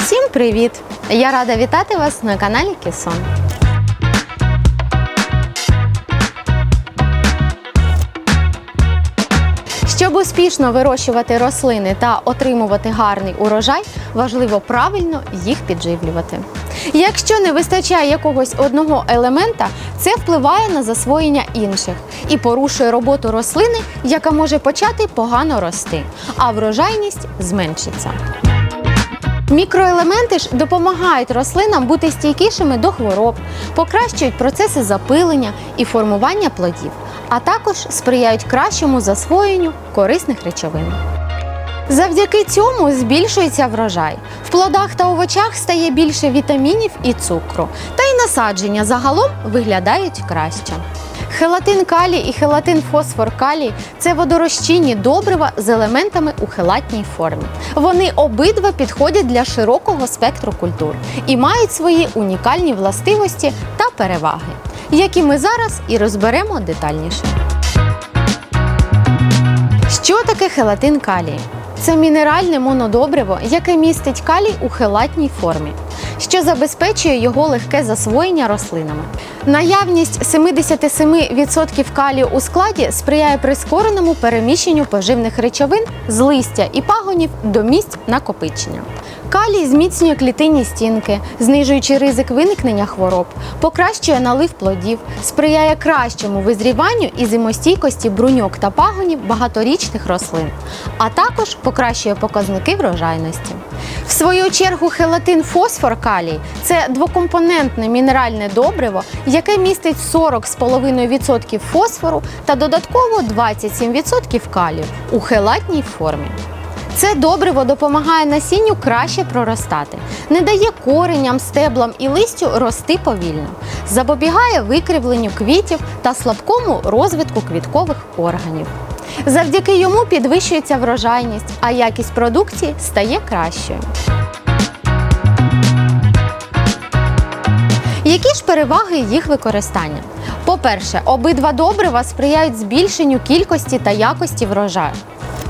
Усім привіт! Я рада вітати вас на каналі Кісон. Щоб успішно вирощувати рослини та отримувати гарний урожай, важливо правильно їх підживлювати. Якщо не вистачає якогось одного елемента, це впливає на засвоєння інших і порушує роботу рослини, яка може почати погано рости, а врожайність зменшиться. Мікроелементи ж допомагають рослинам бути стійкішими до хвороб, покращують процеси запилення і формування плодів, а також сприяють кращому засвоєнню корисних речовин. Завдяки цьому збільшується врожай. В плодах та овочах стає більше вітамінів і цукру, та й насадження загалом виглядають краще. Хелатин калій і хелатин фосфор калій це водорозчинні добрива з елементами у хелатній формі. Вони обидва підходять для широкого спектру культур і мають свої унікальні властивості та переваги, які ми зараз і розберемо детальніше. Що таке хелатин калію? Це мінеральне монодобриво, яке містить калій у хелатній формі, що забезпечує його легке засвоєння рослинами. Наявність 77% калію у складі сприяє прискореному переміщенню поживних речовин з листя і пагонів до місць накопичення. Калій зміцнює клітинні стінки, знижуючи ризик виникнення хвороб, покращує налив плодів, сприяє кращому визріванню і зимостійкості бруньок та пагонів багаторічних рослин, а також покращує показники врожайності. В свою чергу хелатин фосфор калій це двокомпонентне мінеральне добриво, яке містить 40,5% фосфору та додатково 27% калію у хелатній формі. Це добриво допомагає насінню краще проростати, не дає кореням, стеблам і листю рости повільно, запобігає викривленню квітів та слабкому розвитку квіткових органів. Завдяки йому підвищується врожайність, а якість продукції стає кращою. Які ж переваги їх використання? По-перше, обидва добрива сприяють збільшенню кількості та якості врожаю.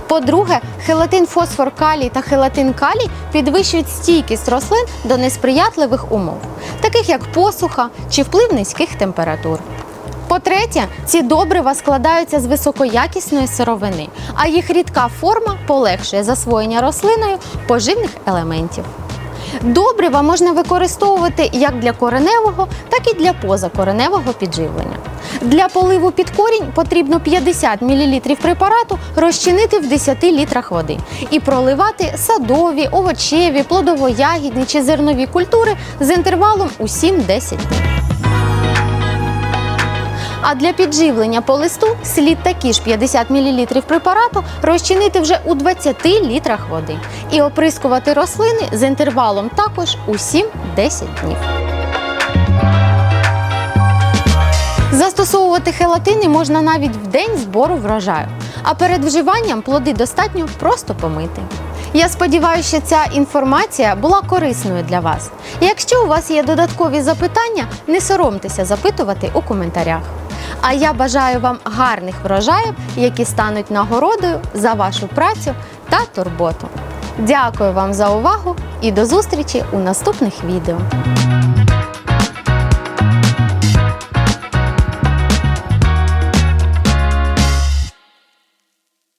По-друге, хелатин фосфор калій та хелатин калій підвищують стійкість рослин до несприятливих умов, таких як посуха чи вплив низьких температур. По-третє, ці добрива складаються з високоякісної сировини, а їх рідка форма полегшує засвоєння рослиною поживних елементів. Добрива можна використовувати як для кореневого, так і для позакореневого підживлення. Для поливу під корінь потрібно 50 мл препарату розчинити в 10 літрах води і проливати садові, овочеві, плодово-ягідні чи зернові культури з інтервалом у 7-10 днів. А для підживлення по листу слід такі ж 50 мл препарату розчинити вже у 20 літрах води і оприскувати рослини з інтервалом також у 7-10 днів. Застосовувати хелатини можна навіть в день збору врожаю, а перед вживанням плоди достатньо просто помити. Я сподіваюся, що ця інформація була корисною для вас. Якщо у вас є додаткові запитання, не соромтеся запитувати у коментарях. А я бажаю вам гарних врожаїв, які стануть нагородою за вашу працю та турботу. Дякую вам за увагу і до зустрічі у наступних відео.